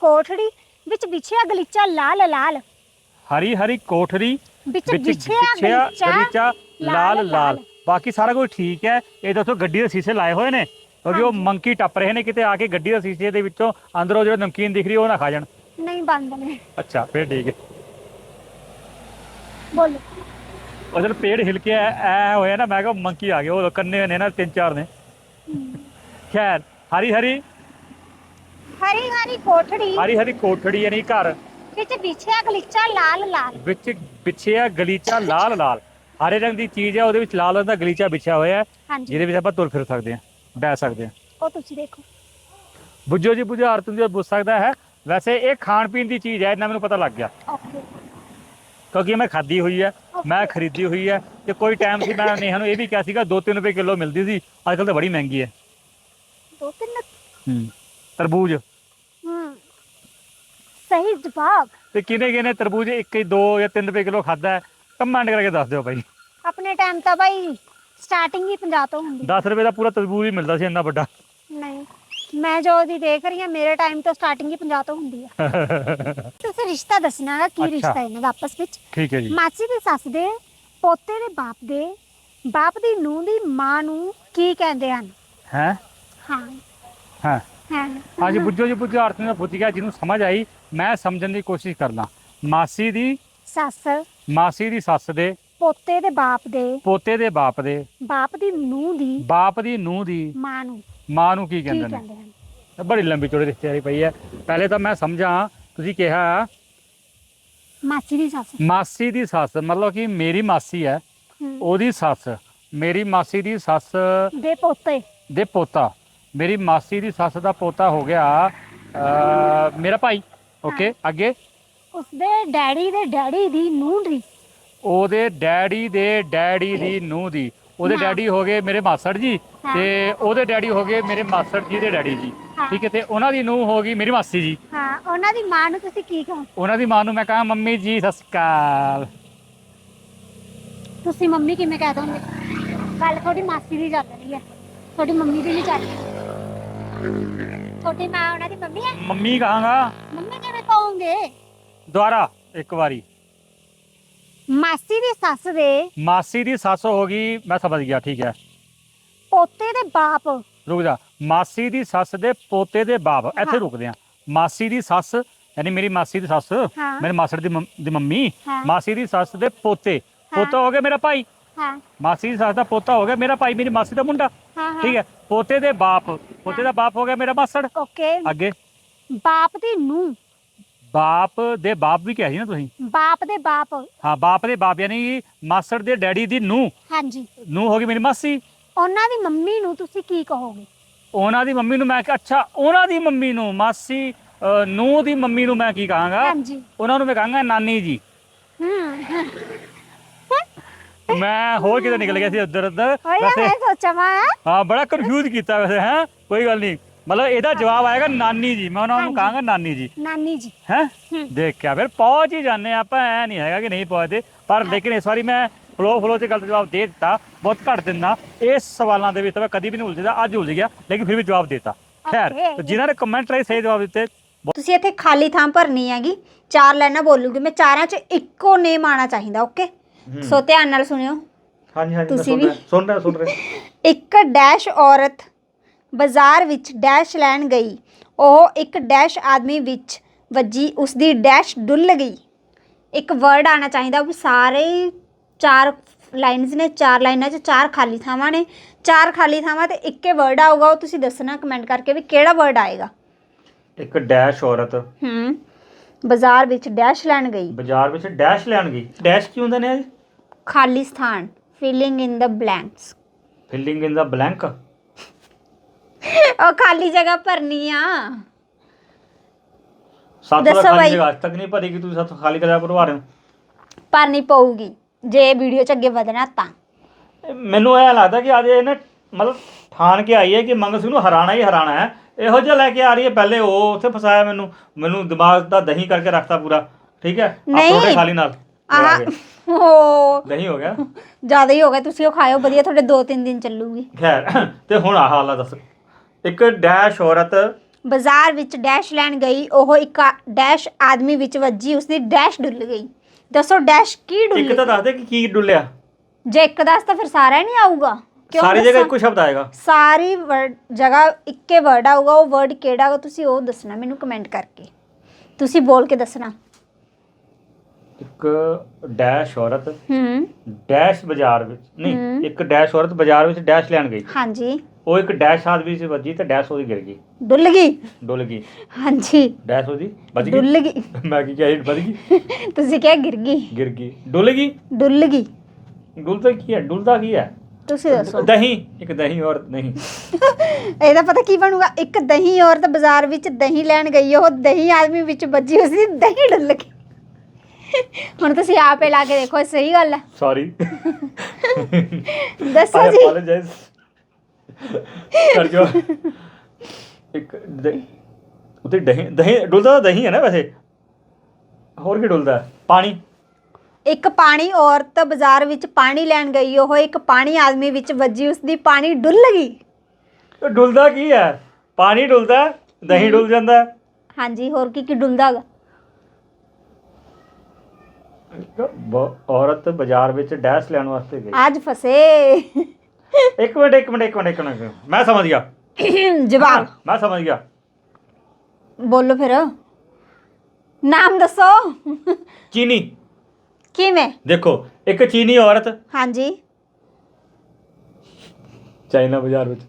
ਕੋਠੜੀ ਵਿੱਚ ਵਿਛਿਆ ਗਲੀਚਾ ਲਾਲ ਲਾਲ। ਹਰੀ ਹਰੀ ਕੋਠੜੀ ਵਿੱਚ ਵਿਛਿਆ ਗਲੀਚਾ ਲਾਲ ਲਾਲ ਬਾਕੀ ਸਾਰਾ ਕੁਝ ਠੀਕ ਹੈ। ਇਹ ਦੱਸੋ ਗੱਡੀ ਦੇ ਸ਼ੀਸ਼ੇ ਲਾਏ ਹੋਏ ਨੇ। ਕਿਉਂਕਿ ਉਹ। ਮੰਕੀ ਟੱਪ ਰਹੇ ਨੇ ਕਿਤੇ ਆ ਕੇ ਗੱਡੀ ਦੇ ਸ਼ੀਸ਼ੇ ਦੇ ਵਿੱਚੋਂ ਅੰਦਰੋਂ ਜਿਹੜਾ ਨਮਕੀਨ ਦਿਖ ਰਹੀ ਉਹ ਨਾ ਖਾ ਜਾਣ। ਨਹੀਂ ਬੰਦ ਨੇ। ਅੱਛਾ ਫਿਰ ਠੀਕ ਹੈ। ਬੋਲੋ। ਜਦ ਪੇੜ ਹਿਲ ਕੇ ਐ ਹੋਇਆ ਨਾ ਮੈਂ ਕਿਹਾ ਮੰਕੀ ਆ ਗਿਆ ਉਹ ਕੰਨੇ ਨੇ ਨਾ ਤਿੰਨ ਚਾਰ ਨੇ। ਖੈਰ ਹਰੀ ਹਰੀ ਹਰੀ ਹਰੀ ਕੋਠੜੀ। ਹਰੀ ਹਰੀ ਕੋਠੜੀ ਯਾਨੀ ਘਰ। ਵਿੱਚ ਵਿਛਿਆ ਗਲੀਚਾ ਲਾਲ ਲਾਲ। ਵਿੱਚ ਵਿਛਿਆ ਗਲੀਚਾ ਲਾਲ ਲਾਲ। ਹਰੇ ਰੰਗ ਦੀ ਚੀਜ਼ ਹੈ ਉਹਦੇ ਵਿੱਚ ਲਾਲ ਰੰਗ ਦਾ ਗਲੀਚਾ ਵਿਛਿਆ ਹੋਇਆ ਹੈ ਹਾਂਜੀ। ਜਿਹਦੇ ਵਿੱਚ ਆਪਾਂ ਤੁਰ ਫਿਰ ਸਕਦੇ ਹਾਂ ਬਹਿ ਸਕਦੇ ਹਾਂ। ਉਹ ਤੁਸੀਂ ਦੇਖੋ। ਬੁੱਝੋ ਜੀ ਬੁਝਾਰਤ ਨੂੰ ਜੋ ਬੁੱਝ ਸਕਦਾ ਹੈ। ਵੈਸੇ ਇਹ ਖਾਣ ਪੀਣ ਦੀ ਚੀਜ਼ ਹੈ ਇਹਨਾਂ ਮੈਨੂੰ ਪਤਾ ਲੱਗ ਗਿਆ। ਓਕੇ। ਕਿਉਂਕਿ ਇਹ ਮੈਂ ਖਾਧੀ ਹੋਈ ਹੈ ਮੈਂ ਖਰੀਦੀ ਹੋਈ ਹੈ ਤੇ ਕੋਈ ਟਾਈਮ ਸੀ ਮੈਂ ਨੇਹਾ ਨੂੰ ਇਹ ਵੀ ਕਿਹਾ ਸੀਗਾ 2-3 ਰੁਪਏ ਕਿਲੋ ਮਿਲਦੀ ਸੀ ਅੱਜ ਕੱਲ੍ਹ ਤਾਂ ਬੜੀ ਮਹਿੰਗੀ ਹੈ। ਦੋ ਤਿੰਨ ਹੂੰ। ਤਰਬੂਜ। ਹੂੰ ਸਹੀ ਜਵਾਬ। ਤੇ ਕਿਨੇ ਕਿਨੇ ਤਰਬੂਜ ਇੱਕ ਹੀ 2 ਜਾਂ 3 ਰੁਪਏ ਕਿਲੋ ਖਾਦਾ ਹੈ ਕਮੈਂਟ ਕਰਕੇ ਦੱਸ ਦਿਓ ਭਾਈ ਆਪਣੇ ਟਾਈਮ ਤਾਂ ਬਾਈ ਸਟਾਰਟਿੰਗ ਹੀ 50 ਤੋਂ ਹੁੰਦੀ। 10 ਰੁਪਏ ਦਾ ਪੂਰਾ ਤਰਬੂਜ ਹੀ ਮਿਲਦਾ ਸੀ ਇੰਨਾ ਵੱਡਾ। ਨਹੀਂ ਮੈਂ ਜੋ ਦੀ ਦੇਖ ਰਹੀ ਹਾਂ ਮੇਰੇ ਟਾਈਮ ਤੋਂ ਸਟਾਰਟਿੰਗ ਹੀ 50 ਤੋਂ ਹੁੰਦੀ ਆ। ਤੁਸੀਂ ਰਿਸ਼ਤਾ ਦੱਸਣਾ ਹੈ ਕੀ ਅੱਛਾ। ਰਿਸ਼ਤਾ ਹੈ ਇਹਨਾਂ ਦਾ ਆਪਸ ਵਿੱਚ? ਠੀਕ ਹੈ ਜੀ। ਮਾਸੀ ਦੀ ਸੱਸ ਦੇ ਪੋਤੇ ਦੇ ਬਾਪ ਦੇ ਬਾਪ ਦੀ ਨੂੰਹ ਦੀ ਮਾਂ ਨੂੰ ਕੀ ਕਹਿੰਦੇ ਹਨ? ਹੈ ਹਾਂ? ਹਾਂ। ਹਾਂ। ਅੱਜ ਬੁੱਝੋ ਜੀ ਬੁਝਾਰਤ ਨੂੰ ਪੁੱਛ ਗਿਆ ਜਿਹਨੂੰ ਸਮਝ ਆਈ ਮੈਂ ਸਮਝਣ ਦੀ ਕੋਸ਼ਿਸ਼ ਕਰਦਾ। ਮਾਸੀ ਦੀ ਸੱਸ। ਮਾਸੀ ਦੀ ਸੱਸ ਦੇ। ਪੋਤੇ ਦੇ ਬਾਪ ਦੇ। ਪੋਤੇ ਦੇ ਬਾਪ ਦੇ। ਬਾਪ ਦੀ ਨੂੰਹ ਦੀ। ਬਾਪ ਦੀ ਨੂੰਹ ਦੀ। ਮਾਂ ਨੂੰ। ਮਾਂ ਨੂੰ ਕੀ ਕੀ ਕਹਿੰਦੇ ਨੇ? ਕਹਿੰਦੇ ਹਨ? ਇਹ ਬੜੀ ਲੰਬੀ ਚੌੜੀ ਰਿਸ਼ਤੇਦਾਰੀ ਪਈ ਹੈ। ਪਹਿਲੇ ਤਾਂ ਮੈਂ ਸਮਝਾਂ ਤੁਸੀਂ ਕਿਹਾ ਮਾਸੀ ਦੀ ਸੱਸ। ਮਾਸੀ ਦੀ ਸੱਸ ਮਤਲਬ ਕਿ ਮੇਰੀ ਮਾਸੀ ਹੈ ਹਮ, ਉਹਦੀ ਸੱਸ ਮੇਰੀ ਮਾਸੀ ਦੀ ਸੱਸ ਦੇ ਪੋਤੇ। ਦੇ ਪੋਤਾ। ਮੇਰੀ ਮਾਸੀ ਦੀ ਸੱਸ ਦਾ ਪੋਤਾ ਹੋ ਗਿਆ ਮੇਰਾ ਭਾਈ ਓਕੇ ਅੱਗੇ? ਉਸਦੇ ਡੈਡੀ ਦੇ ਡੈਡੀ ਦੀ ਨੂੰਹ ਦੀ। ਉਹਦੇ ਡੈਡੀ ਦੇ ਡੈਡੀ ਦੀ ਨੂੰਹ ਦੀ। ਉਹਦੇ ਹਾਂ। ਡੈਡੀ ਹੋ ਗਏ ਮੇਰੇ ਮਾਸੜ ਜੀ ਹਾਂ। ਤੇ ਉਹਦੇ ਡੈਡੀ ਹੋ ਗਏ ਮੇਰੇ ਮਾਸੜ ਜੀ ਦੇ ਡੈਡੀ ਜੀ। ਹਾਂ। ਠੀਕ ਹੈ ਤੇ ਉਹਨਾਂ ਦੀ ਨੂੰਹ ਹੋ ਗਈ ਮੇਰੀ ਮਾਸੀ ਜੀ। ਹਾਂ ਉਹਨਾਂ ਦੀ ਮਾਂ ਨੂੰ ਤੁਸੀਂ ਕੀ ਕਹੋ? ਉਹਨਾਂ ਦੀ ਮਾਂ ਨੂੰ ਮੈਂ ਕਹਾਂ ਮੰਮੀ ਜੀ ਸਤਿ ਸ਼੍ਰੀ ਅਕਾਲ। ਤੁਸੀਂ ਮੰਮੀ ਕਿਵੇਂ ਕਹਿ ਦੋਗੇ? ਗੱਲ ਤੁਹਾਡੀ ਮਾਸੀ ਦੀ ਚੱਲ ਰਹੀ ਹੈ। ਤੁਹਾਡੀ ਮੰਮੀ ਦੀ ਨਹੀਂ ਚੱਲ ਰਹੀ ਤੁਹਾਡੀ ਮਾਂ ਉਹਨਾਂ ਦੀ ਮੰਮੀ ਹੈ? ਮੰਮੀ ਕਹਾਂਗਾ? ਮੰਮੀ ਕਿਵੇਂ ਕਹੋਗੇ? ਦੁਬਾਰਾ ਇੱਕ ਵਾਰੀ। ਮਾਸੀ ਦੀ ਸੱਸ ਦੇ? ਮਾਸੀ ਦੀ ਸੱਸ ਹੋ ਗਈ ਮੈਂ ਸਮਝ ਗਿਆ ਠੀਕ ਹੈ। ਪੋਤੇ ਦੇ ਬਾਪ। ਰੁਕ ਜਾ। ਮਾਸੀ ਦੀ ਸੱਸ ਦੇ ਪੋਤੇ ਦੇ ਬਾਪ। ਇੱਥੇ। ਰੁਕਦੇ ਆ ਮਾਸੀ ਦੀ ਸੱਸ ਯਾਨੀ ਮੇਰੀ ਮਾਸੀ ਦੀ ਸੱਸ ਹਾਂ। ਮੇਰੇ ਮਾਸੜ ਦੀ ਮੰਮ- ਦੀ ਮੰਮੀ ਹਾਂ। ਮਾਸੀ ਦੀ ਸੱਸ ਦੇ ਪੋਤੇ। ਪੋਤਾ ਹੋ ਗਿਆ ਮੇਰਾ ਭਾਈ। ਹਾਂ। ਮਾਸੀ ਦੀ ਸੱਸ ਦਾ ਪੋਤਾ ਹੋ ਗਿਆ ਮੇਰਾ ਭਾਈ ਮੇਰੀ ਮਾਸੀ ਦਾ ਮੁੰਡਾ। ਹਾਂ ਹਾਂ। ਠੀਕ ਹੈ ਪੋਤੇ ਦੇ ਬਾਪ ਪੋਤੇ ਦਾ ਬਾਪ ਹੋ ਗਿਆ ਮੇਰਾ ਮਾਸੜ। ਓਕੇ। ਅੱਗੇ। ਬਾਪ ਦੀ ਨੂੰਹ। ਬਾਪ ਦੇ ਬਾਪ ਵੀ ਕਿਹਾ ਸੀ ਨਾ ਤੁਸੀਂ? ਬਾਪ ਦੇ ਬਾਪ। ਹਾਂ ਬਾਪ ਦੇ ਬਾਪ ਯਾਨੀ ਮਾਸੜ ਦੇ ਡੈਡੀ ਦੀ ਨੂੰਹ। ਹਾਂਜੀ। ਨੂੰਹ ਹੋ ਗਈ ਮੇਰੀ ਮਾਸੀ। ਉਹਨਾਂ ਦੀ ਮੰਮੀ ਨੂੰ ਤੁਸੀਂ ਕੀ ਕਹੋਗੇ? ਉਹਨਾਂ ਦੀ ਮੰਮੀ ਨੂੰ ਮੈਂ ਕਿਹਾ ਅੱਛਾ ਉਹਨਾਂ ਦੀ ਮੰਮੀ ਨੂੰ ਮਾਸੀ ਨੂੰਹ ਦੀ ਮੰਮੀ ਨੂੰ ਮੈਂ ਕੀ ਕਹਾਂਗਾ? ਹਾਂਜੀ। ਉਹਨਾਂ ਨੂੰ ਮੈਂ ਕਹਾਂਗਾ ਨਾਨੀ ਜੀ। ਹੂੰ। ਮੈਂ ਹੋਰ ਕਿਤੇ ਨਿਕਲ ਗਿਆ ਸੀ ਉੱਧਰ। ਉੱਧਰ ਹੋਇਆ ਵੈਸੇ ਮੈਂ ਸੋਚਾਂ ਮੈਂ ਹਾਂ ਬੜਾ ਕਨਫਿਊਜ਼ ਕੀਤਾ ਵੈਸੇ ਹੈ? ਕੋਈ ਗੱਲ ਨਹੀਂ। ਮਤਲਬ ਇਹਦਾ ਜਵਾਬ ਆਏਗਾ ਨਾਨੀ ਜੀ। ਮੈਂ ਉਹਨਾਂ ਨੂੰ। ਕਹਾਂਗਾ ਨਾਨੀ ਜੀ। ਨਾਨੀ ਜੀ। ਹੈ? ਹੂੰ। ਦੇਖਿਆ ਫਿਰ ਪਹੁੰਚ ਹੀ ਜਾਂਦੇ ਆਪਾਂ ਐ ਨਹੀਂ ਹੈਗਾ ਕਿ ਨਹੀਂ ਪਹੁੰਚਦੇ। ਪਰ ਲੇਕਿਨ ਇਸ ਵਾਰੀ ਮੈਂ ਫਲੋ ਫਲੋ ਚ ਗਲਤ ਜਵਾਬ ਦੇ ਦਿੱਤਾ ਬਹੁਤ ਘੱਟ ਦਿੰਦਾ। ਇਸ ਸਵਾਲਾਂ ਦੇ ਵਿੱਚ ਤਾਂ ਮੈਂ ਕਦੀ ਵੀ ਨਹੀਂ ਉਲਝਦਾ ਅੱਜ ਉਲਝ ਗਿਆ ਲੇਕਿਨ ਫਿਰ ਵੀ ਜਵਾਬ ਦੇਤਾ। ਖੈਰ Okay. ਤੇ ਜਿਨ੍ਹਾਂ ਨੇ ਕਮੈਂਟ ਰਾਹੀਂ ਸਹੀ ਜਵਾਬ ਦਿੱਤੇ। ਤੁਸੀਂ ਇੱਥੇ ਖਾਲੀ ਥਾਂ ਭਰਨੀ ਹੈਗੀ ਚਾਰ ਲਾਈਨਾਂ ਬੋਲੂਗੀ ਮੈਂ ਚਾਰਾਂ 'ਚ ਇੱਕੋ ਨੇਮ ਆਣਾ ਚਾਹੀਦਾ ਓਕੇ ਸੋ ਧਿਆਨ ਨਾਲ ਸੁਣਿਓ। ਹਾਂਜੀ ਹਾਂਜੀ ਮੈਂ ਤੁਸੀਂ ਸੁਣ ਵੀ? ਰਿਹਾ ਸੁਣ ਰਿਹਾ ਸੁਣ ਰਿਹਾ। ਇੱਕ ਡੈਸ਼ ਔਰਤ ਬਾਜ਼ਾਰ ਵਿੱਚ ਡੈਸ਼ ਲੈਣ ਗਈ। ਉਹ ਇੱਕ ਡੈਸ਼ ਆਦਮੀ ਵਿੱਚ ਵੱਜੀ। ਉਸ ਦੀ ਡੈਸ਼ ਡੁੱਲ ਗਈ। ਇੱਕ ਵਰਡ ਆਣਾ ਚਾਹੀਦਾ ਵੀ ਸਾਰੇ ਹੀ ਚਾਰ ਲਾਈਨਸ ਨੇ ਚਾਰ ਲਾਈਨਾਂ 'ਚ ਚਾਰ ਖਾਲੀ ਥਾਵਾਂ ਨੇ। ਚਾਰ ਖਾਲੀ ਥਾਵਾਂ ਤੇ ਇੱਕੇ ਵਰਡ ਆਊਗਾ। ਉਹ ਤੁਸੀਂ ਦੱਸਣਾ ਕਮੈਂਟ ਕਰਕੇ ਵੀ ਕਿਹੜਾ ਵਰਡ ਆਏਗਾ। ਇੱਕ ਡੈਸ਼ ਔਰਤ। ਹੂੰ। ਬਾਜ਼ਾਰ ਵਿੱਚ ਡੈਸ਼ ਲੈਣ ਗਈ। ਬਾਜ਼ਾਰ ਵਿੱਚ ਡੈਸ਼ ਲੈਣ ਗਈ। ਡੈਸ਼ ਕੀ ਹੁੰਦਾ ਨੇ ਖਾਲੀ ਸਥਾਨ filling in the blanks filling in the blank ਉਹ ਖਾਲੀ ਜਗ੍ਹਾ ਭਰਨੀ ਆ। ਸੱਤ ਦਾ ਦੱਸੋ ਖਾਲੀ ਬਾਈ। ਜਗ੍ਹਾ ਅੱਜ ਤੱਕ ਨਹੀਂ ਭਰੀ ਕਿ ਤੁਸੀਂ ਸੱਤ ਖਾਲੀ ਕਰਿਆ ਭਰਵਾ ਰਹੇ ਹੋ? ਭਰਨੀ ਪਊਗੀ। ਜੇ ਵੀਡੀਓ 'ਚ ਅੱਗੇ ਵਧਣਾ ਤਾਂ। ਇਹ ਮੈਨੂੰ ਇਹ ਲੱਗਦਾ ਕਿ ਅੱਜ ਇਹ ਨਾ ਮਤਲਬ ਠਾਣ ਕੇ ਆਈ ਹੈ ਕਿ ਮੰਗਲ ਸਿੰਘ ਨੂੰ ਹਰਾਣਾ ਹੀ ਹਰਾਣਾ ਹੈ। ਇਹੋ ਜਿਹਾ ਲੈ ਕੇ ਆ ਰਹੀ ਹੈ ਪਹਿਲੇ ਉਹ ਉੱਥੇ ਫਸਾਇਆ ਮੈਨੂੰ। ਮੈਨੂੰ ਦਿਮਾਗ ਦਾ ਦਹੀਂ ਕਰਕੇ ਰੱਖਤਾ ਪੂਰਾ। ਠੀਕ ਹੈ? ਆਹ ਨਹੀਂ। ਪਰੌਂਠੇ ਖਾਲੀ ਨਾਲ। ਆਹ। ਓ ਦਹੀਂ ਹੋ ਗਿਆ। ਜ਼ਿਆਦਾ ਹੀ ਹੋ ਗਿਆ। ਤੁਸੀਂ ਉਹ ਖਾਇਓ ਵਧੀਆ। ਤੁਹਾਡੇ 2-3 ਦਿਨ ਚੱਲੂਗੀ। ਖੈਰ ਤੇ ਹੁਣ ਆਹ ਹਾਲਾ ਦੱਸ। ਇੱਕ ਡੈਸ਼ ਔਰਤ ਬਾਜ਼ਾਰ ਵਿੱਚ ਡੈਸ਼ ਲੈਣ ਗਈ। ਉਹ ਇੱਕ ਆ- ਡੈਸ਼ ਆਦਮੀ ਵਿੱਚ ਵੱਜੀ। ਉਸਦੀ ਡੈਸ਼ ਡੁੱਲ ਗਈ। ਦੱਸੋ ਡੈਸ਼ ਕੀ ਡੁੱਲ ਇੱਕ ਤਾਂ ਦੱਸ ਦੇ ਕਿ ਕੀ ਡੁੱਲਿਆ? ਜੇ ਇੱਕ ਦੱਸ ਤਾਂ ਫਿਰ ਸਾਰਾ ਹੀ ਨਹੀਂ ਆਊਗਾ। ਕਿਉਂ ਸਾਰੀ ਜਗ੍ਹਾ ਦੱਸਾਂ? ਇੱਕੋ ਸ਼ਬਦ ਆਏਗਾ। ਸਾਰੀ ਜਗ੍ਹਾ ਇੱਕੇ ਵਰਡ ਆਊਗਾ। ਉਹ ਵਰਡ ਕਿਹੜਾ ਹੋਗਾ ਤੁਸੀਂ ਉਹ ਦੱਸਣਾ ਮੈਨੂੰ ਕਮੈਂਟ ਕਰਕੇ। ਤੁਸੀਂ ਬੋਲ ਕੇ ਦੱਸਣਾ। ਇੱਕ ਡੈਸ਼ ਔਰਤ ਹੂੰ। ਡੈਸ਼ ਬਾਜ਼ਾਰ ਵਿੱਚ ਨਹੀਂ। ਇੱਕ ਡੈਸ਼ ਔਰਤ ਬਾਜ਼ਾਰ ਵਿੱਚ ਡੈਸ਼ ਲੈਣ ਗਈ। ਹਾਂਜੀ। ਉਹ ਇੱਕ ਡੈਸ਼ ਆਦਮੀ ਸੀ ਵੱਜੀ ਤੇ ਡੈਸ਼ ਉਹਦੀ ਗਿਰ ਗਈ। ਡੁੱਲ ਗਈ? ਡੁੱਲ ਗਈ। ਹਾਂਜੀ। ਡੈਸ਼ ਉਹਦੀ ਵੱਜ ਗਈ। ਡੁੱਲ ਗਈ। ਮੈਂ ਕੀ ਕਿਹਾ ਵੱਜ ਗਈ? ਤੁਸੀਂ ਕਿਹਾ ਗਿਰ ਗਈ। ਗਿਰ ਗਈ। ਡੁੱਲ ਗਈ? ਡੁੱਲ ਗਈ। ਡੁੱਲਦਾ ਕੀ ਹੈ? ਡੁੱਲਦਾ ਕੀ ਹੈ? ਤੁਸੀਂ ਦੱਸੋ। ਦਹੀਂ ਇੱਕ ਦਹੀਂ ਔਰਤ ਨਹੀਂ। ਇਹਦਾ ਪਤਾ ਕੀ ਬਣੂਗਾ? ਇੱਕ ਦਹੀਂ ਔਰਤ ਬਾਜ਼ਾਰ ਵਿੱਚ ਦਹੀਂ ਲੈਣ ਗਈ ਉਹ ਦਹੀਂ ਆਦਮੀ ਵਿੱਚ ਵੱਜੀ ਉਸਦੀ ਦਹੀਂ ਡੁੱਲ ਗਈ। ਹੁਣ ਤੁਸੀਂ ਆਪੇ ਲਾ ਕੇ ਦੇਖੋ ਸਹੀ ਗੱਲ ਹੈ। ਸੌਰੀ ਦੱਸੋ ਆਈ ਜੀ। ਅਪੋਲੋਜਾਈਜ਼ ਕਰ ਜੋ। ਇੱਕ ਦ- ਉਤੇ ਦਹੀਂ ਦਹੀਂ ਡੁੱਲਦਾ ਤਾਂ ਦਹੀਂ ਹੈ ਨਾ ਵੈਸੇ? ਹੋਰ ਕੀ ਡੁੱਲਦਾ? ਹੈ? ਪਾਣੀ? ਇੱਕ ਪਾਣੀ ਔਰਤ ਬਾਜ਼ਾਰ ਵਿੱਚ ਪਾਣੀ ਲੈਣ ਗਈ ਉਹ ਇੱਕ ਪਾਣੀ ਆਦਮੀ ਵਿੱਚ ਵੱਜੀ ਉਸਦੀ ਪਾਣੀ ਡੁੱਲ ਗਈ। ਇਹ ਡੁੱਲਦਾ ਕੀ ਹੈ? ਪਾਣੀ ਡੁੱਲਦਾ ਹੈ, ਦਹੀਂ ਡੁੱਲ ਜਾਂਦਾ। ਹੈ। ਹਾਂਜੀ ਹੋਰ ਕੀ ਕੀ ਡੁੱਲਦਾ ਗਾ? ਇੱਕ ਬ- ਔਰਤ ਬਾਜ਼ਾਰ ਵਿੱਚ ਡੈਸ਼ ਲੈਣ ਵਾਸਤੇ ਗਈ। ਅੱਜ ਫਸੇ। ਇੱਕ ਮਿੰਟ ਇੱਕ ਮਿੰਟ ਇੱਕ ਮਿੰਟ ਇੱਕ ਮਿੰਟ। ਮੈਂ ਸਮਝ ਗਿਆ। ਜਵਾਬ। ਮੈਂ ਸਮਝ ਗਿਆ। ਬੋਲੋ ਫਿਰ। ਨਾਮ ਦੱਸੋ। ਚੀਨੀ। ਕਿਵੇਂ? ਦੇਖੋ ਇੱਕ ਚੀਨੀ ਔਰਤ ਹਾਂਜੀ। ਚਾਈਨਾ ਬਾਜ਼ਾਰ ਵਿੱਚ।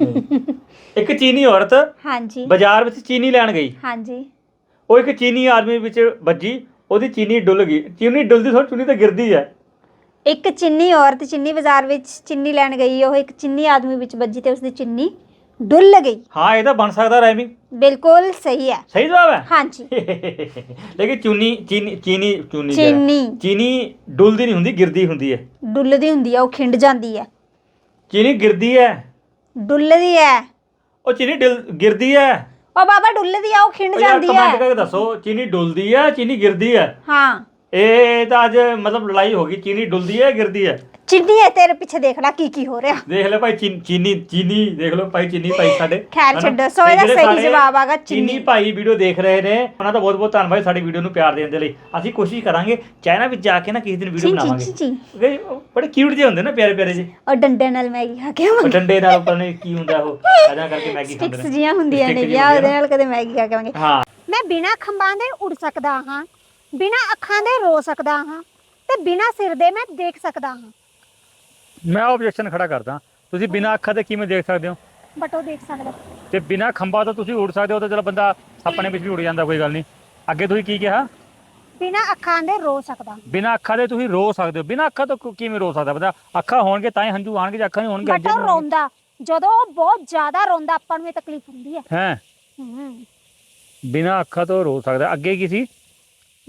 ਨਹੀਂ। ਇੱਕ ਚੀਨੀ ਔਰਤ ਹਾਂਜੀ। ਬਾਜ਼ਾਰ ਵਿੱਚ ਚੀਨੀ ਲੈਣ ਗਈ। ਹਾਂਜੀ। ਉਹ ਇੱਕ ਚੀਨੀ ਆਦਮੀ ਵਿੱਚ ਵੱਜੀ। ਉਹਦੀ ਚੀਨੀ ਡੁੱਲ ਗਈ। ਚੀਨੀ ਡੁੱਲਦੀ ਥੋੜੀ ਚੁੰਨੀ ਤਾਂ ਗਿਰਦੀ ਹੈ ਇੱਕ ਚਿੰਨੀ ਔਰਤ ਚਿੰਨੀ ਬਾਜ਼ਾਰ ਵਿੱਚ ਚਿੰਨੀ ਲੈਣ ਗਈ ਉਹ ਇੱਕ ਚਿੰਨੀ ਆਦਮੀ ਵਿੱਚ ਵੱਜੀ ਤੇ ਉਸਦੀ ਚਿੰਨੀ ਡੁੱਲ ਗਈ। ਹਾਂ ਇਹ ਤਾਂ ਬਣ ਸਕਦਾ ਰਾਈਮਿੰਗ। ਬਿਲਕੁਲ ਸਹੀ ਹੈ ਸਹੀ ਜਵਾਬ ਹੈ ਹਾਂਜੀ। ਲੇਕਿਨ ਚੁੰਨੀ ਚੀਨੀ ਚੀਨੀ ਚੁੰਨੀ ਜਿਹੜਾ- ਚੀਨੀ। ਚੀਨੀ ਡੁੱਲਦੀ ਨਹੀਂ ਹੁੰਦੀ ਗਿਰਦੀ ਹੁੰਦੀ ਹੈ ਡੁੱਲਦੀ ਹੁੰਦੀ ਹੈ ਉਹ ਖਿੰਡ ਜਾਂਦੀ ਹੈ ਚੀਨੀ ਗਿਰਦੀ ਹੈ ਡੁੱਲਦੀ ਹੈ ਉਹ ਚੀਨੀ ਡਿਲ ਗਿਰਦੀ ਹੈ ਉਹ ਬਾਬਾ ਡੁੱਲਦੀ ਆ ਉਹ ਖਿੰਡ ਜਾਂਦੀ ਕਮੈਂਟ ਹੈ ਕਰਕੇ ਦੱਸੋ ਚੀਨੀ ਡੁੱਲਦੀ ਹੈ ਚੀਨੀ ਗਿਰਦੀ ਹੈ ਹਾਂ। ਇਹ ਤਾਂ ਅੱਜ ਮਤਲਬ ਲੜਾਈ ਹੋ ਗਈ ਚੀਨੀ ਡੁੱਲਦੀ ਹੈ ਗਿਰਦੀ ਹੈ ਚਿੰਨੀ ਹੈ ਤੇਰੇ ਪਿੱਛੇ ਦੇਖ ਲੈ ਕੀ ਕੀ ਹੋ ਰਿਹਾ। ਦੇਖ ਲੈ ਭਾਈ ਚੀਨ- ਚੀਨੀ ਚੀਨੀ ਦੇਖ ਲਓ ਭਾਈ ਚੀਨੀ ਭਾਈ ਸਾਡੇ। ਖੈਰ ਹਨਾ? ਛੱਡੋ, ਸੋ ਤੇ ਇਹਦਾ ਜਿਹੜੇ ਸਹੀ ਸਾਡੇ ਜਵਾਬ ਹੈਗਾ ਚੀਨੀ। ਚੀਨੀ ਭਾਈ ਵੀਡੀਓ ਦੇਖ ਰਹੇ ਨੇ ਉਹਨਾਂ ਦਾ ਬਹੁਤ ਬਹੁਤ ਧੰਨਵਾਦ ਸਾਡੀ ਵੀਡੀਓ ਨੂੰ ਪਿਆਰ ਦੇਣ ਦੇ ਲਈ। ਅਸੀਂ ਕੋਸ਼ਿਸ਼ ਕਰਾਂਗੇ ਚਾਈਨਾ ਵਿੱਚ ਜਾ ਕੇ ਨਾ ਕਿਸੇ ਦਿਨ ਵੀਡੀਓ ਚੀ ਚੀ ਬਣਾਵਾਂਗੇ। ਚੀ ਕਿਉਂਕਿ ਉਹ ਬੜੇ ਕਿਊਟ ਜਿਹੇ ਹੁੰਦੇ ਨਾ ਪਿਆਰੇ ਪਿਆਰੇ ਜਿਹੇ। ਔਰ ਡੰਡੇ ਨਾਲ ਮੈਗੀ ਖਾ ਕੇ ਉਹ ਡੰਡੇ ਨਾਲ ਪਤਾ ਨਹੀਂ ਕੀ ਹੁੰਦਾ ਉਹ ਅਜਾ ਕਰਕੇ ਮੈਗੀ ਖਾਂਦੇ ਸਟਿਕਸ ਜੀਆਂ ਹੁੰਦੀਆਂ ਨੇ ਜਿਹੀ ਯਾ ਹੁੰਦੀਆਂ ਉਹਦੇ ਨਾਲ ਕਦੇ ਮੈਗੀ ਖਾ ਕੇ ਆਵਾਂਗੇ। ਹਾਂ। ਮੈਂ ਬਿਨਾਂ ਖੰਭਾਂ ਦੇ ਉੱਡ ਸਕਦਾ ਹਾਂ ਬਿਨਾਂ ਅੱਖਾਂ ਦੇ ਰੋ ਸਕਦਾ ਹਾਂ ਤੇ ਬਿਨਾਂ ਸਿਰ ਦੇ ਮੈਂ ਦੇਖ ਸਕਦਾ ਹਾਂ। ਮੈਂ ਆਬਜੈਕਸ਼ਨ ਖੜਾ ਕਰਦਾ। ਤੁਸੀਂ ਬਿਨਾਂ ਅੱਖਾਂ ਦੇ ਕਿਵੇਂ ਦੇਖ ਸਕਦੇ ਹੋ? ਬਟ ਉਹ ਦੇਖ ਸਕਦਾ। ਤੇ ਬਿਨਾਂ ਖੰਭਾ ਤੋਂ ਤੁਸੀਂ ਉੜ ਸਕਦੇ ਹੋ ਤਾਂ ਚਲੋ ਬੰਦਾ ਆਪਣੇ ਵਿੱਚ ਵੀ ਉੜ ਜਾਂਦਾ ਕੋਈ ਗੱਲ ਨਹੀਂ। ਅੱਗੇ ਤੁਸੀਂ ਕੀ ਕਿਹਾ? ਬਿਨਾਂ ਅੱਖਾਂ ਦੇ ਰੋ ਸਕਦਾ। ਬਿਨਾਂ ਅੱਖਾਂ ਦੇ ਤੁਸੀਂ ਰੋ ਸਕਦੇ ਹੋ। ਬਿਨਾਂ ਅੱਖਾਂ ਤੋਂ ਕਿ- ਕਿਵੇਂ ਰੋ ਸਕਦਾ ਬੰਦਾ? ਅੱਖਾਂ ਹੋਣਗੇ ਤਾਂ ਹੀ ਹੰਝੂ ਆਣਗੇ ਜੇ ਅੱਖਾਂ ਨਹੀਂ ਹੋਣਗੇ ਬਟ ਉਹ ਰੋਂਦਾ। ਜਦੋਂ ਉਹ ਬਹੁਤ ਜ਼ਿਆਦਾ ਰੋਂਦਾ ਆਪਾਂ ਨੂੰ ਇਹ ਤਕਲੀਫ ਹੁੰਦੀ ਹੈ। ਹੈ? ਹਮ। ਬਿਨਾਂ ਅੱਖਾਂ ਤੋਂ ਰੋ ਸਕਦਾ। ਅੱਗੇ ਕੀ ਸੀ?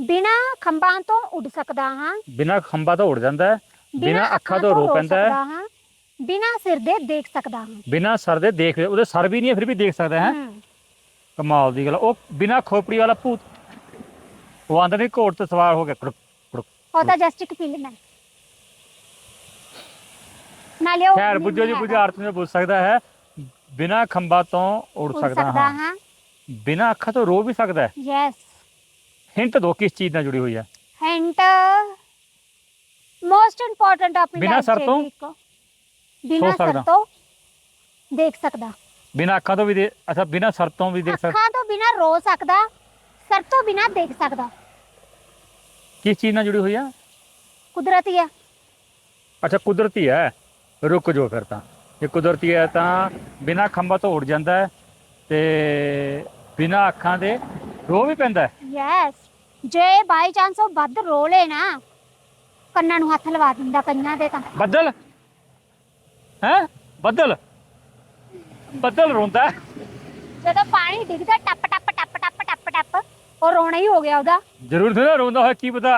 ਬਿਨਾਂ ਖੰਭਾਂ ਤੋਂ ਉੱਡ ਸਕਦਾ ਹਾਂ। ਬਿਨਾਂ ਖੰਭਾ ਤੋਂ ਉੜ ਜਾਂਦਾ ਹੈ। ਬਿਨਾਂ ਅੱਖਾਂ ਤੋਂ ਰੋ ਪੈਂਦਾ ਹੈ ਸਕਦਾ ਹਾਂ। ਬਿਨਾਂ ਸਿਰ ਦੇ ਦੇਖ ਸਕਦਾ ਹਾਂ। ਬਿਨਾਂ ਸਰ ਦੇ ਦੇਖ ਉਹਦੇ ਸਰ ਵੀ ਨਹੀਂ ਹੈ ਫਿਰ ਵੀ ਦੇਖ ਸਕਦਾ ਹੈ। ਹਮ। ਕਮਾਲ ਦੀ ਗੱਲ ਉਹ ਬਿਨਾਂ ਖੋਪੜੀ ਵਾਲਾ ਭੂਤ ਉਹ ਆਂਦਾ ਨਹੀਂ ਘੋੜ ਤੇ ਸਵਾਰ ਹੋ ਕੇ ਕੜਕ ਕੜਕ ਉਹ ਤਾਂ ਜਸਟ ਇੱਕ ਫਿਲਮ ਹੈ ਨਾਲੇ ਉਹ ਖੈਰ ਬੁੱਝੋ ਜੀ। ਬੁਝਾਰਤ ਨੂੰ ਪੁੱਛ ਸਕਦਾ ਹੈ ਬਿਨਾਂ ਖੰਭਾ ਤੋਂ ਉੜ ਸਕਦਾ ਹਾਂ। ਹਾਂ। ਬਿਨਾਂ ਅੱਖਾਂ ਤੋਂ ਰੋ ਵੀ ਸਕਦਾ ਹੈ। ਯੈਸ ਹਿੰਟ ਦੋ ਕਿਸ ਚੀਜ਼ ਨਾਲ ਜੁੜੀ ਹੋਈ ਹੈ। ਹਿੰਟ ਮੋਸਟ ਇੰਪੋਰਟੈਂਟ ਆਪਣੀ ਬਿਨਾਂ life ਸਰ ਤੋਂ? ਇੱਕ। ਬਿਨਾਂ ਸਰ ਸਕਦਾ। ਤੋਂ ਦੇਖ ਸਕਦਾ। ਬਿਨਾਂ ਅੱਖਾਂ ਤੋਂ ਵੀ ਦੇ ਅੱਛਾ ਬਿਨਾਂ ਸਰ ਤੋਂ ਵੀ ਦੇਖ ਸਕਦਾ। ਅੱਖਾਂ ਤੋਂ ਬਿਨਾਂ ਰੋ ਸਕਦਾ ਸਰ ਤੋਂ ਬਿਨਾਂ ਦੇਖ ਸਕਦਾ। ਕਿਸ ਚੀਜ਼ ਨਾਲ ਜੁੜੀ ਹੋਈ ਹੈ ਕੁਦਰਤੀ ਹੈ ਅੱਛਾ ਕੁਦਰਤੀ ਹੈ ਰੁਕ ਜੋ ਫਿਰ ਤਾਂ। ਜੇ ਕੁਦਰਤੀ ਹੈ ਤਾਂ ਬਿਨਾਂ ਖੰਭਾ ਤੋਂ ਉੜ ਜਾਂਦਾ ਹੈ ਤੇ ਬਿਨਾਂ ਅੱਖਾਂ ਦੇ ਰੋ ਵੀ ਪੈਂਦਾ ਹੈ। ਯੈਸ ਜੇ ਬਾਈ ਚਾਂਸ ਉਹ ਵੱਧ ਰੋ ਲੇ ਨਾ ਕੰਨਾਂ ਨੂੰ ਹੱਥ ਲਵਾ ਦਿੰਦਾ ਕੰਨਾਂ ਦੇ ਤਾਂ। ਬੱਦਲ? ਹੈ? ਬੱਦਲ? ਬੱਦਲ ਰੋਂਦਾ ਹੈ। ਜਦੋਂ ਪਾਣੀ ਡਿੱਗਦਾ ਟੱਪ ਟੱਪ ਟੱਪ ਟੱਪ ਟੱਪ ਟੱਪ ਉਹ ਰੋਣਾ ਹੀ ਹੋ ਗਿਆ ਉਹਦਾ। ਜ਼ਰੂਰ ਥੋੜਾ ਰੋਂਦਾ ਹੋਇਆ ਕੀ ਪਤਾ।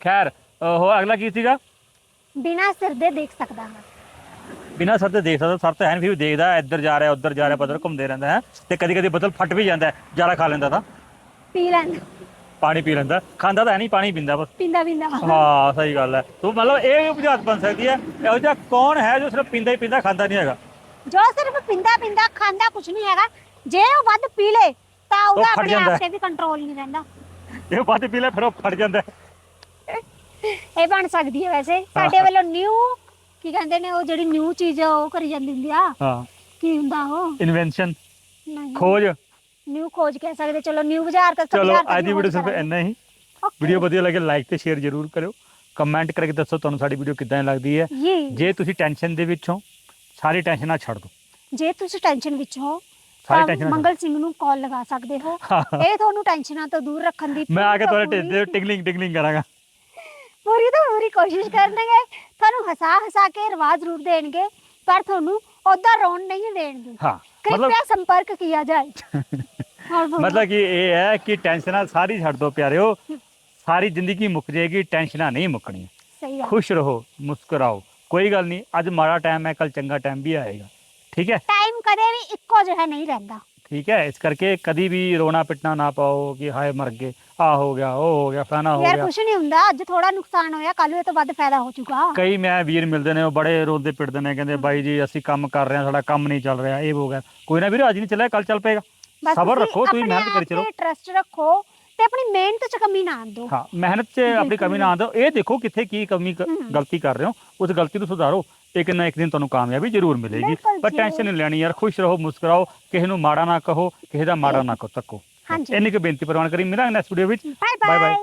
ਖੈਰ ਉਹ ਅਗਲਾ ਕੀ ਸੀਗਾ? ਬਿਨਾਂ ਸਿਰ ਦੇ ਦੇਖ ਸਕਦਾ ਹਾਂ। ਬਿਨਾਂ ਸਰ ਦੇਖ ਸਕਦਾ ਸਰ ਤਾਂ ਹੈ ਨੀ, ਫਿਰ ਵੀ ਦੇਖਦਾ ਹੈ, ਇੱਧਰ ਜਾ ਰਿਹਾ ਉੱਧਰ ਜਾ ਰਿਹਾ ਬੱਦਲ ਘੁੰਮਦੇ ਰਹਿੰਦਾ ਹੈ। ਤੇ ਕਦੀ ਕਦੀ ਬੱਦਲ ਫਟ ਵੀ ਜਾਂਦਾ ਹੈ ਜਾਰਾ ਖਾ ਲੈਂਦਾ ਤਾਂ। ਪੀ ਲੈਂਦਾ। ਪਾਣੀ ਪੀ ਲੈਂਦਾ। ਖਾਂਦਾ ਤਾਂ ਹੈ ਨਹੀਂ ਪਾਣੀ ਪੀਂਦਾ ਬਸ। ਪੀਂਦਾ ਪੀਂਦਾ। ਹਾਂ ਸਹੀ ਗੱਲ ਹੈ। ਤੂੰ ਮਤਲਬ ਇਹ ਵੀ ਬੁਝਾਰਤ ਬਣ ਸਕਦੀ ਹੈ। ਇਹੋ ਜਿਹਾ ਕੌਣ ਹੈ ਜੋ ਸਿਰਫ ਪੀਂਦਾ ਹੀ ਪੀਂਦਾ ਖਾਂਦਾ ਨਹੀਂ ਹੈਗਾ? ਜੋ ਸਿਰਫ ਪਿੰਦਾ ਪਿੰਦਾ ਖਾਂਦਾ ਕੁਝ ਨਹੀਂ ਹੈਗਾ। ਜੇ ਉਹ ਵੱਧ ਪੀ ਲੇ ਤਾਂ ਉਹਦਾ ਫਟ ਆਪਣੇ ਜਾਂਦਾ ਆਪ। ਤੇ ਵੀ ਕੰਟਰੋਲ ਨਹੀਂ ਰਹਿੰਦਾ। ਇਹ ਵੱਧ ਪੀ ਲੈ ਫਿਰ ਉਹ ਫਟ ਜਾਂਦਾ ਹੈ। ਇਹ ਬਣ ਸਕਦੀ ਹੈ ਵੈਸੇ। ਸਾਡੇ ਵੱਲੋਂ ਨਿਊ ਕੀ ਕਹਿੰਦੇ ਨੇ ਉਹ ਜਿਹੜੀ ਨਿਊ ਚੀਜ਼ ਆ ਉਹ ਕਰੀ ਜਾਂਦੀ ਹੁੰਦੀ ਆ। ਹਾਂ। ਕੀ ਹੁੰਦਾ ਉਹ? ਇਨਵੈਂਸ਼ਨ ਨਹੀਂ। ਖੋਜ। ਨਿਊ ਖੋਜ ਕਹਿ ਸਕਦੇ ਚਲੋ ਨਿਊ ਬਾਜ਼ਾਰ ਤਾਂ ਚਲੋ ਅੱਜ ਦੀ ਵੀਡੀਓ ਸਿਰਫ ਇੰਨਾ ਹੀ। ਵੀਡੀਓ ਵਧੀਆ ਲੱਗੇ ਲਾਈਕ ਤੇ ਸ਼ੇਅਰ ਜ਼ਰੂਰ ਕਰਿਓ। ਕਮੈਂਟ ਕਰਕੇ ਦੱਸੋ ਤੁਹਾਨੂੰ ਸਾਡੀ ਵੀਡੀਓ ਕਿੱਦਾਂ ਲੱਗਦੀ ਹੈ। ਜੇ। ਤੁਸੀਂ ਟੈਨਸ਼ਨ ਦੇ ਵਿੱਚ ਸਾਰੀ ਟੈਨਸ਼ਨ ਨਾ ਛੱਡ ਦਿਓ। ਜੇ ਤੁਸੀਂ ਟੈਨਸ਼ਨ ਵਿੱਚ ਹੋ ਮੰਗਲ ਸਿੰਘ ਨੂੰ ਕਾਲ ਲਗਾ ਸਕਦੇ ਹੋ। ਇਹ ਤੁਹਾਨੂੰ ਟੈਨਸ਼ਨਾਂ ਤੋਂ ਦੂਰ ਰੱਖਣ ਦੀ ਮੈਂ ਆ ਕੇ ਤੁਹਾਡੇ ਢਿੱਡ ਦੇ ਟਿੰਗਲਿੰਗ ਟਿੰਗਲਿੰਗ ਕਰਾਂਗਾ। ਪੂਰੀ ਤਾਂ ਪੂਰੀ ਕੋਸ਼ਿਸ਼ ਕਰਨਗੇ। ਤੁਹਾਨੂੰ ਹਸਾ ਹਸਾ ਕੇ ਰਵਾ ਜ਼ਰੂਰ ਦੇਣਗੇ ਪਰ ਤੁਹਾਨੂੰ ਉਹਦਾ ਰੋਣ ਨਹੀਂ ਦੇਣਗੇ। ਹਾਂ ਕਿਰਪਾ ਸੰਪਰਕ ਕੀਤਾ ਜਾਏ। ਮਤਲਬ ਕਿ ਇਹ ਹੈ ਕਿ ਟੈਨਸ਼ਨਾਂ ਸਾਰੀ ਛੱਡ ਦੋ ਪਿਆਰਿਓ। ਸਾਰੀ ਜ਼ਿੰਦਗੀ ਮੁੱਕ ਜਾਏਗੀ ਟੈਨਸ਼ਨਾਂ ਨਹੀਂ ਮੁੱਕਣੀ ਖੁਸ਼ ਰਹੋ ਮੁਸਕਰਾਓ। ਕੋਈ ਗੱਲ ਨਹੀਂ ਅੱਜ ਮਾੜਾ ਟਾਈਮ ਹੈ ਕੱਲ ਚੰਗਾ ਟਾਈਮ ਵੀ ਆਏਗਾ। ਠੀਕ ਹੈ? ਟਾਈਮ ਕਦੇ ਵੀ ਇੱਕੋ ਜਿਹਾ ਨਹੀਂ ਰਹਿੰਦਾ। ਠੀਕ ਹੈ? ਇਸ ਕਰਕੇ ਕਦੀ ਵੀ ਰੋਣਾ ਪਿੱਟਣਾ ਨਾ ਪਾਓ ਕਿ ਹਾਏ ਮਰ ਗਏ ਆ ਹੋ ਗਿਆ ਉਹ ਹੋ ਗਿਆ ਫਾਨਾ ਹੋ ਗਿਆ। ਯਾਰ ਕੁਝ ਨਹੀਂ ਹੁੰਦਾ ਅੱਜ ਥੋੜਾ ਨੁਕਸਾਨ ਹੋਇਆ ਕੱਲ ਇਹ ਤੋਂ ਵੱਧ ਫਾਇਦਾ ਹੋ ਚੁੱਕਾ। ਕਈ ਮੈਂ ਵੀਰ ਮਿਲਦੇ ਨੇ ਉਹ ਬੜੇ ਰੋਂਦੇ ਪਿੱਟਦੇ ਨੇ ਕਹਿੰਦੇ ਬਾਈ ਜੀ ਅਸੀਂ ਕੰਮ ਕਰ ਰਹੇ ਹਾਂ ਸਾਡਾ ਕੰਮ ਨਹੀਂ ਚੱਲ ਰਿਹਾ ਇਹ ਹੋ ਗਿਆ। ਕੋਈ ਨਾ ਵੀਰ ਅੱਜ ਨਹੀਂ ਚੱਲਿਆ ਕੱਲ ਚੱਲ ਪਏਗਾ। ਸਬਰ ਰੱਖੋ ਤੁਸੀਂ ਮਿਹਨਤ ਕਰੀ ਚਲੋ। ਟਰਸਟ ਰੱਖੋ ਤੇ ਆਪਣੀ ਮਿਹਨਤ 'ਚ ਕਮੀ ਨਾ ਆਂਦੋ। ਹਾਂ ਮਿਹਨਤ 'ਚ ਆਪਣੀ ਕਮੀ ਨਾ ਆਉਂਦਾ ਇਹ ਦੇਖੋ ਕਿੱਥੇ ਕੀ ਕਮੀ ਕ- ਹਮ। ਗਲਤੀ ਕਰ ਰਹੇ ਹੋ। ਉਸ ਗਲਤੀ ਨੂੰ ਸੁਧਾਰੋ। ਇੱਕ ਨਾ ਇੱਕ ਦਿਨ ਤੁਹਾਨੂੰ ਕਾਮਯਾਬੀ ਜ਼ਰੂਰ ਮਿਲੇਗੀ। ਬਿਲਕੁਲ ਪਰ। ਟੈਨਸ਼ਨ ਨਹੀਂ ਲੈਣੀ ਯਾਰ। ਖੁਸ਼ ਰਹੋ ਮੁਸਕਰਾਓ। ਕਿਸੇ ਨੂੰ ਮਾੜਾ ਨਾ ਕਹੋ ਕਿਸੇ ਦਾ ਮਾੜਾ ਨਾ ਕਹੋ। ਤੱਕੋ। ਹਾਂਜੀ। ਇੰਨੀ ਕੁ ਬੇਨਤੀ ਪ੍ਰਵਾਨ ਕਰੀ। ਮਿਲਾਂਗੇ ਨੈਕਸਟ ਵੀਡੀਓ ਵਿੱਚ। ਬਾਏ. ਬਾਏ